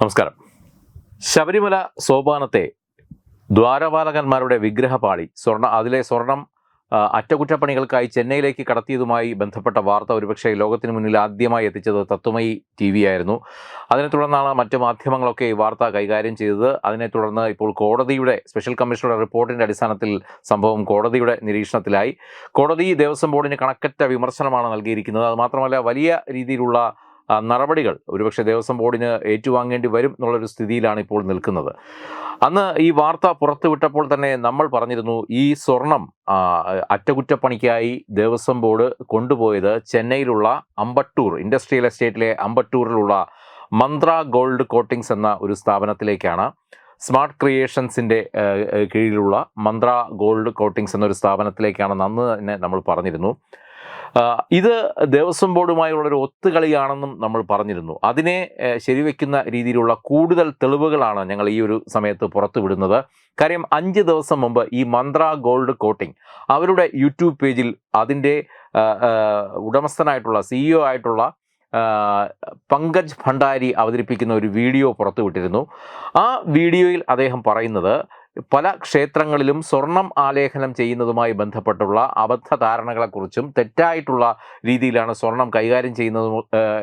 നമസ്കാരം. ശബരിമല സോപാനത്തെ ദ്വാരപാലകന്മാരുടെ വിഗ്രഹപാളി സ്വർണ അതിലെ സ്വർണം അറ്റകുറ്റപ്പണികൾക്കായി ചെന്നൈയിലേക്ക് കടത്തിയതുമായി ബന്ധപ്പെട്ട വാർത്ത ഒരുപക്ഷെ ലോകത്തിന് മുന്നിൽ ആദ്യമായി എത്തിച്ചത് തത്വമയി ടി വി ആയിരുന്നു. അതിനെ തുടർന്നാണ് മറ്റ് മാധ്യമങ്ങളൊക്കെ ഈ വാർത്ത കൈകാര്യം ചെയ്തത്. അതിനെ തുടർന്ന് ഇപ്പോൾ കോടതിയുടെ സ്പെഷ്യൽ കമ്മീഷണറുടെ റിപ്പോർട്ടിന്റെ അടിസ്ഥാനത്തിൽ സംഭവം കോടതിയുടെ നിരീക്ഷണത്തിലായി. കോടതി ദേവസ്വം ബോർഡിന് കണക്കറ്റ വിമർശനമാണ് നൽകിയിരിക്കുന്നത്. അതുമാത്രമല്ല വലിയ രീതിയിലുള്ള നടപടികൾ ഒരുപക്ഷെ ദേവസ്വം ബോർഡിന് ഏറ്റുവാങ്ങേണ്ടി വരും എന്നുള്ളൊരു സ്ഥിതിയിലാണ് ഇപ്പോൾ നിൽക്കുന്നത്. അന്ന് ഈ വാർത്ത പുറത്തുവിട്ടപ്പോൾ തന്നെ നമ്മൾ പറഞ്ഞിരുന്നു ഈ സ്വർണം അറ്റകുറ്റപ്പണിക്കായി ദേവസ്വം ബോർഡ് കൊണ്ടുപോയത് ചെന്നൈയിലുള്ള അമ്പട്ടൂർ ഇൻഡസ്ട്രിയൽ എസ്റ്റേറ്റിലെ അമ്പട്ടൂരിലുള്ള മന്ത്ര ഗോൾഡ് കോട്ടിങ്സ് എന്ന ഒരു സ്ഥാപനത്തിലേക്കാണ് സ്മാർട്ട് ക്രിയേഷൻസിന്റെ കീഴിലുള്ള മന്ത്ര ഗോൾഡ് കോട്ടിങ്സ് എന്നൊരു സ്ഥാപനത്തിലേക്കാണ് അന്ന് തന്നെ നമ്മൾ പറഞ്ഞിരുന്നു. ഇത് ദേവസ്വം ബോർഡുമായുള്ളൊരു ഒത്തുകളിയാണെന്നും നമ്മൾ പറഞ്ഞിരുന്നു. അതിനെ ശരിവെക്കുന്ന രീതിയിലുള്ള കൂടുതൽ തെളിവുകളാണ് ഞങ്ങൾ ഈ ഒരു സമയത്ത് പുറത്തുവിടുന്നത്. കാര്യം അഞ്ച് ദിവസം മുമ്പ് ഈ മന്ത്ര ഗോൾഡ് കോട്ടിംഗ് അവരുടെ യൂട്യൂബ് പേജിൽ അതിന്റെ ഉടമസ്ഥനായിട്ടുള്ള സിഇഒ ആയിട്ടുള്ള പങ്കജ് ഭണ്ഡാരി അവതരിപ്പിക്കുന്ന ഒരു വീഡിയോ പുറത്തുവിട്ടിരുന്നു. ആ വീഡിയോയിൽ അദ്ദേഹം പറയുന്നത് പല ക്ഷേത്രങ്ങളിലും സ്വർണം ആലേഖനം ചെയ്യുന്നതുമായി ബന്ധപ്പെട്ടുള്ള അബദ്ധ ധാരണകളെക്കുറിച്ചും തെറ്റായിട്ടുള്ള രീതിയിലാണ് സ്വർണം കൈകാര്യം ചെയ്യുന്നതും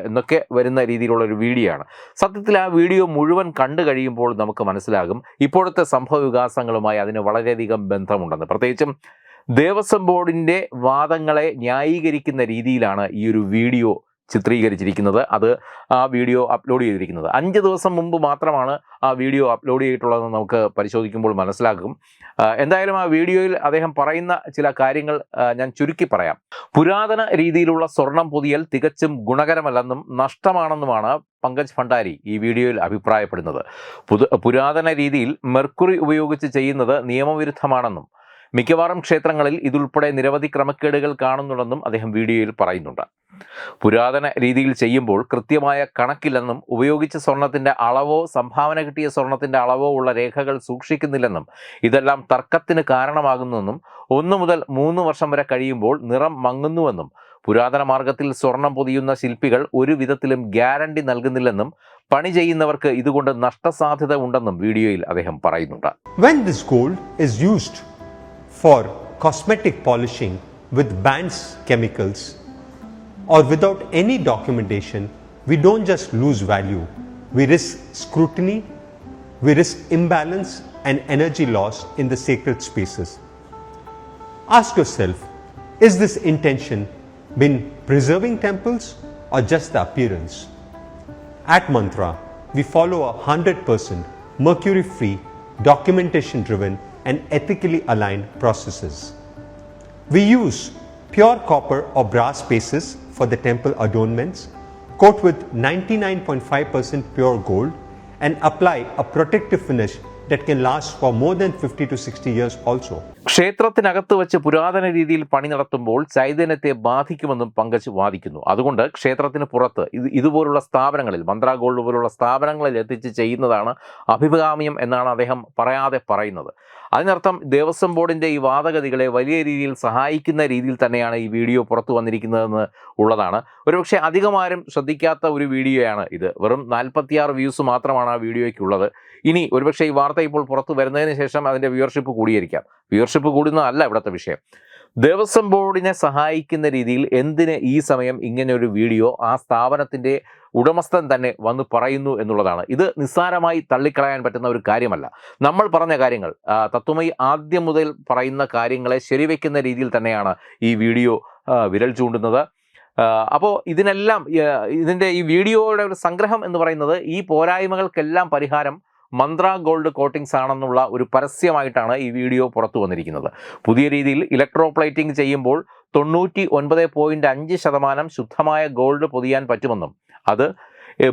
എന്നൊക്കെ വരുന്ന രീതിയിലുള്ള ഒരു വീഡിയോ ആണ് സത്യത്തിൽ ആ വീഡിയോ മുഴുവൻ കണ്ടു കഴിയുമ്പോൾ നമുക്ക് മനസ്സിലാകും ഇപ്പോഴത്തെ സംഭവ വികാസങ്ങളുമായി അതിന് വളരെയധികം ബന്ധമുണ്ടെന്ന്. പ്രത്യേകിച്ചും ദേവസ്വം ബോർഡിന്റെ വാദങ്ങളെ ന്യായീകരിക്കുന്ന രീതിയിലാണ് ഈ ഒരു വീഡിയോ ചിത്രീകരിച്ചിരിക്കുന്നത്. അത് ആ വീഡിയോ അപ്ലോഡ് ചെയ്തിരിക്കുന്നത്. അഞ്ച് ദിവസം മുമ്പ് മാത്രമാണ് ആ വീഡിയോ അപ്ലോഡ് ചെയ്തിട്ടുള്ളതെന്ന് നമുക്ക് പരിശോധിക്കുമ്പോൾ മനസ്സിലാക്കും എന്തായാലും ആ വീഡിയോയിൽ അദ്ദേഹം പറയുന്ന ചില കാര്യങ്ങൾ ഞാൻ ചുരുക്കി പറയാം. പുരാതന രീതിയിലുള്ള സ്വർണം പൊതിയൽ തികച്ചും ഗുണകരമല്ലെന്നും നഷ്ടമാണെന്നുമാണ് പങ്കജ് ഭണ്ഡാരി ഈ വീഡിയോയിൽ അഭിപ്രായപ്പെടുന്നത്. പുരാതന രീതിയിൽ മെർക്കുറി ഉപയോഗിച്ച് ചെയ്യുന്നത് നിയമവിരുദ്ധമാണെന്നും മിക്കവാറും ക്ഷേത്രങ്ങളിൽ ഇതുൾപ്പെടെ നിരവധി ക്രമക്കേടുകൾ കാണുന്നുണ്ടെന്നും അദ്ദേഹം വീഡിയോയിൽ പറയുന്നുണ്ട്. പുരാതന രീതിയിൽ ചെയ്യുമ്പോൾ കൃത്യമായ കണക്കില്ലെന്നും ഉപയോഗിച്ച സ്വർണത്തിന്റെ അളവോ സംഭാവന കിട്ടിയ സ്വർണത്തിന്റെ അളവോ ഉള്ള രേഖകൾ സൂക്ഷിക്കുന്നില്ലെന്നും ഇതെല്ലാം തർക്കത്തിന് കാരണമാകുന്നെന്നും ഒന്നു മുതൽ മൂന്ന് വർഷം വരെ കഴിയുമ്പോൾ നിറം മങ്ങുന്നുവെന്നും പുരാതന മാർഗത്തിൽ സ്വർണം പൊതിയുന്ന ശില്പികൾ ഒരു വിധത്തിലും ഗ്യാരണ്ടി നൽകുന്നില്ലെന്നും പണി ചെയ്യുന്നവർക്ക് ഇതുകൊണ്ട് നഷ്ടസാധ്യത ഉണ്ടെന്നും വീഡിയോയിൽ അദ്ദേഹം പറയുന്നുണ്ട്. When this gold is used for cosmetic polishing with banned chemicals or without any documentation, we don't just lose value, we risk scrutiny, we risk imbalance and energy loss in the sacred spaces. Ask yourself is this intention been preserving temples or just the appearance? At Mantra, we follow a 100% mercury free, documentation driven, and ethically aligned processes. We use pure copper or brass pieces for the temple adornments, coat with 99.5% pure gold, and apply a protective finish that can last for more than 50 to 60 years also. ക്ഷേത്രത്തിനകത്ത് വെച്ച് പുരാതന രീതിയിൽ പണി നടത്തുമ്പോൾ ചൈതന്യത്തെ ബാധിക്കുമെന്നും പങ്കജ് വാദിക്കുന്നു അതുകൊണ്ട് ക്ഷേത്രത്തിന് പുറത്ത് ഇത് ഇതുപോലുള്ള സ്ഥാപനങ്ങളിൽ മന്ത്ര ഗോൾഡ് പോലുള്ള സ്ഥാപനങ്ങളിൽ എത്തിച്ച് ചെയ്യുന്നതാണ് അഭികാമ്യം എന്നാണ് അദ്ദേഹം പറയാതെ പറയുന്നത് അതിനർത്ഥം ദേവസ്വം ബോർഡിന്റെ ഈ വാദഗതികളെ വലിയ രീതിയിൽ സഹായിക്കുന്ന രീതിയിൽ തന്നെയാണ് ഈ വീഡിയോ പുറത്തു വന്നിരിക്കുന്നതെന്ന് ഉള്ളതാണ്. ഒരുപക്ഷെ അധികമാരും ശ്രദ്ധിക്കാത്ത ഒരു വീഡിയോയാണ് ഇത്. വെറും നാൽപ്പത്തിയാറ് വ്യൂസ് മാത്രമാണ് ആ വീഡിയോയ്ക്കുള്ളത്. ഇനി ഒരുപക്ഷെ ഈ വാർത്ത ഇപ്പോൾ പുറത്തു വരുന്നതിന് ശേഷം അതിന്റെ വ്യൂവർഷിപ്പ് കൂടിയിരിക്കാം. വ്യൂവർഷിപ്പ് കൂടുന്നതല്ല ഇവിടുത്തെ വിഷയം. ദേവസ്വം ബോർഡിനെ സഹായിക്കുന്ന രീതിയിൽ എന്തിന് ഈ സമയം ഇങ്ങനെ ഒരു വീഡിയോ ആ സ്ഥാപനത്തിന്റെ ഉടമസ്ഥൻ തന്നെ വന്ന് പറയുന്നു എന്നുള്ളതാണ്. ഇത് നിസ്സാരമായി തള്ളിക്കളയാൻ പറ്റുന്ന ഒരു കാര്യമല്ല. നമ്മൾ പറഞ്ഞ കാര്യങ്ങൾ തത്വമായി ആദ്യം മുതൽ പറയുന്ന കാര്യങ്ങളെ ശരിവെക്കുന്ന രീതിയിൽ തന്നെയാണ് ഈ വീഡിയോ വിരൽ ചൂണ്ടുന്നത്. അപ്പോൾ ഇതിനെല്ലാം ഇതിന്റെ ഈ വീഡിയോയുടെ ഒരു സംഗ്രഹം എന്ന് പറയുന്നത് ഈ പോരായ്മകൾക്കെല്ലാം പരിഹാരം മന്ത്ര ഗോൾഡ് കോട്ടിങ്സ് ആണെന്നുള്ള ഒരു പരസ്യമായിട്ടാണ് ഈ വീഡിയോ പുറത്തു വന്നിരിക്കുന്നത്. പുതിയ രീതിയിൽ ഇലക്ട്രോപ്ലേറ്റിംഗ് ചെയ്യുമ്പോൾ തൊണ്ണൂറ്റി ഒൻപത് പോയിന്റ് അഞ്ച് ശതമാനം ശുദ്ധമായ ഗോൾഡ് പൊതിയാൻ പറ്റുമെന്നും അത്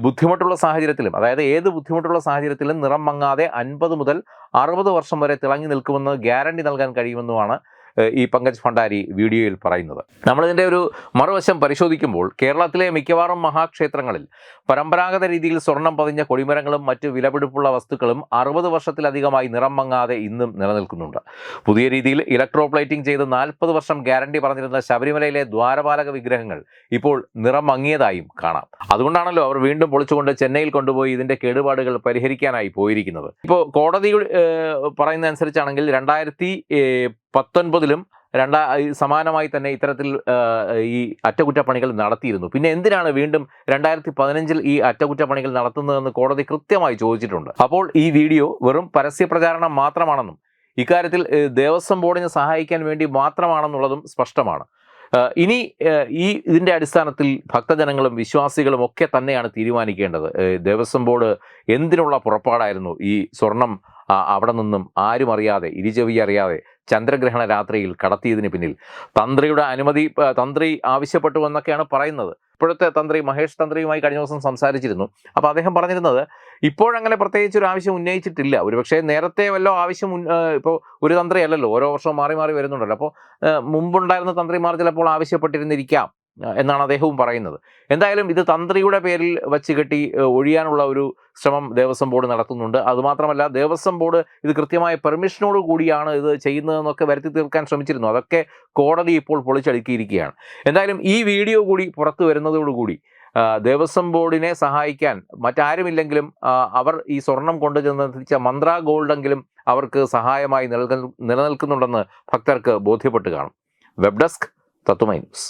ബുദ്ധിമുട്ടുള്ള സാഹചര്യത്തിലും അതായത് ഏത് ബുദ്ധിമുട്ടുള്ള സാഹചര്യത്തിലും നിറം മങ്ങാതെ അൻപത് മുതൽ അറുപത് വർഷം വരെ തിളങ്ങി നിൽക്കുമെന്ന് ഗ്യാരണ്ടി നൽകാൻ കഴിയുമെന്നുമാണ് ഈ പങ്കജ് ഭണ്ഡാരി വീഡിയോയിൽ പറയുന്നത്. നമ്മളിതിന്റെ ഒരു മറുവശം പരിശോധിക്കുമ്പോൾ കേരളത്തിലെ മിക്കവാറും മഹാക്ഷേത്രങ്ങളിൽ പരമ്പരാഗത രീതിയിൽ സ്വർണം പതിഞ്ഞ കൊടിമരങ്ങളും മറ്റ് വിലപിടിപ്പുള്ള വസ്തുക്കളും അറുപത് വർഷത്തിലധികമായി നിറം മങ്ങാതെ ഇന്നും നിലനിൽക്കുന്നുണ്ട്. പുതിയ രീതിയിൽ ഇലക്ട്രോപ്ലേറ്റിംഗ് ചെയ്ത് നാൽപ്പത് വർഷം ഗ്യാരണ്ടി പറഞ്ഞിരുന്ന ശബരിമലയിലെ ദ്വാരപാലക വിഗ്രഹങ്ങൾ ഇപ്പോൾ നിറം മങ്ങിയതായും കാണാം. അതുകൊണ്ടാണല്ലോ അവർ വീണ്ടും പൊളിച്ചുകൊണ്ട് ചെന്നൈയിൽ കൊണ്ടുപോയി ഇതിന്റെ കേടുപാടുകൾ പരിഹരിക്കാനായി പോയിരിക്കുന്നത്. ഇപ്പോൾ കോടതി പറയുന്ന അനുസരിച്ചാണെങ്കിൽ രണ്ടായിരത്തി പത്തൊൻപതിലും രണ്ടാ സമാനമായി തന്നെ ഇത്തരത്തിൽ ഈ അറ്റകുറ്റപ്പണികൾ നടത്തിയിരുന്നു. പിന്നെ എന്തിനാണ് വീണ്ടും രണ്ടായിരത്തി പതിനഞ്ചിൽ ഈ അറ്റകുറ്റപ്പണികൾ നടത്തുന്നതെന്ന് കോടതി കൃത്യമായി ചോദിച്ചിട്ടുണ്ട്. അപ്പോൾ ഈ വീഡിയോ വെറും പരസ്യ പ്രചാരണം മാത്രമാണെന്നും ഇക്കാര്യത്തിൽ ദേവസ്വം ബോർഡിനെ സഹായിക്കാൻ വേണ്ടി മാത്രമാണെന്നുള്ളതും സ്പഷ്ടമാണ്. ഇനി ഈ ഇതിന്റെ അടിസ്ഥാനത്തിൽ ഭക്തജനങ്ങളും വിശ്വാസികളും ഒക്കെ തന്നെയാണ് തീരുമാനിക്കേണ്ടത്. ദേവസ്വം ബോർഡ് എന്തിനുള്ള പുറപ്പാടായിരുന്നു ഈ സ്വർണം അവിടെ നിന്നും ആരും അറിയാതെ ഇരുചെവി അറിയാതെ ചന്ദ്രഗ്രഹണ രാത്രിയിൽ കടത്തിയതിന് പിന്നിൽ തന്ത്രിയുടെ അനുമതി തന്ത്രി ആവശ്യപ്പെട്ടു എന്നൊക്കെയാണ് പറയുന്നത്. ഇപ്പോഴത്തെ തന്ത്രി മഹേഷ് തന്ത്രിയുമായി കഴിഞ്ഞ ദിവസം സംസാരിച്ചിരുന്നു. അപ്പോൾ അദ്ദേഹം പറഞ്ഞിരുന്നത് ഇപ്പോഴങ്ങനെ പ്രത്യേകിച്ച് ഒരു ആവശ്യം ഉന്നയിച്ചിട്ടില്ല. ഒരുപക്ഷെ നേരത്തെ വല്ലോ ആവശ്യം ഇപ്പോൾ ഒരു തന്ത്രിയല്ലല്ലോ ഓരോ വർഷവും മാറി മാറി വരുന്നുണ്ടല്ലോ. അപ്പോൾ മുമ്പുണ്ടായിരുന്ന തന്ത്രിമാർ ചിലപ്പോൾ ആവശ്യപ്പെട്ടിരുന്നിരിക്കാം. എന്നാണ് അദ്ദേഹവും പറയുന്നത്. എന്തായാലും ഇത് തന്ത്രിയുടെ പേരിൽ വച്ച് കെട്ടി ഒഴിയാനുള്ള ഒരു ശ്രമം ദേവസ്വം ബോർഡ് നടത്തുന്നുണ്ട്. അതുമാത്രമല്ല ദേവസ്വം ബോർഡ് ഇത് കൃത്യമായ പെർമിഷനോട് കൂടിയാണ് ഇത് ചെയ്യുന്നതെന്നൊക്കെ വരുത്തി തീർക്കാൻ ശ്രമിച്ചിരുന്നു. അതൊക്കെ കോടതി ഇപ്പോൾ പൊളിച്ചടുക്കിയിരിക്കുകയാണ്. എന്തായാലും ഈ വീഡിയോ കൂടി പുറത്തു വരുന്നതോടുകൂടി ദേവസ്വം ബോർഡിനെ സഹായിക്കാൻ മറ്റാരുമില്ലെങ്കിലും അവർ ഈ സ്വർണം കൊണ്ടുചെന്നെത്തിച്ച മന്ത്ര ഗോൾഡെങ്കിലും അവർക്ക് സഹായമായി നിലനിൽ നിലനിൽക്കുന്നുണ്ടെന്ന് ഭക്തർക്ക് ബോധ്യപ്പെട്ട് കാണും. Web desk Tatwamayi news.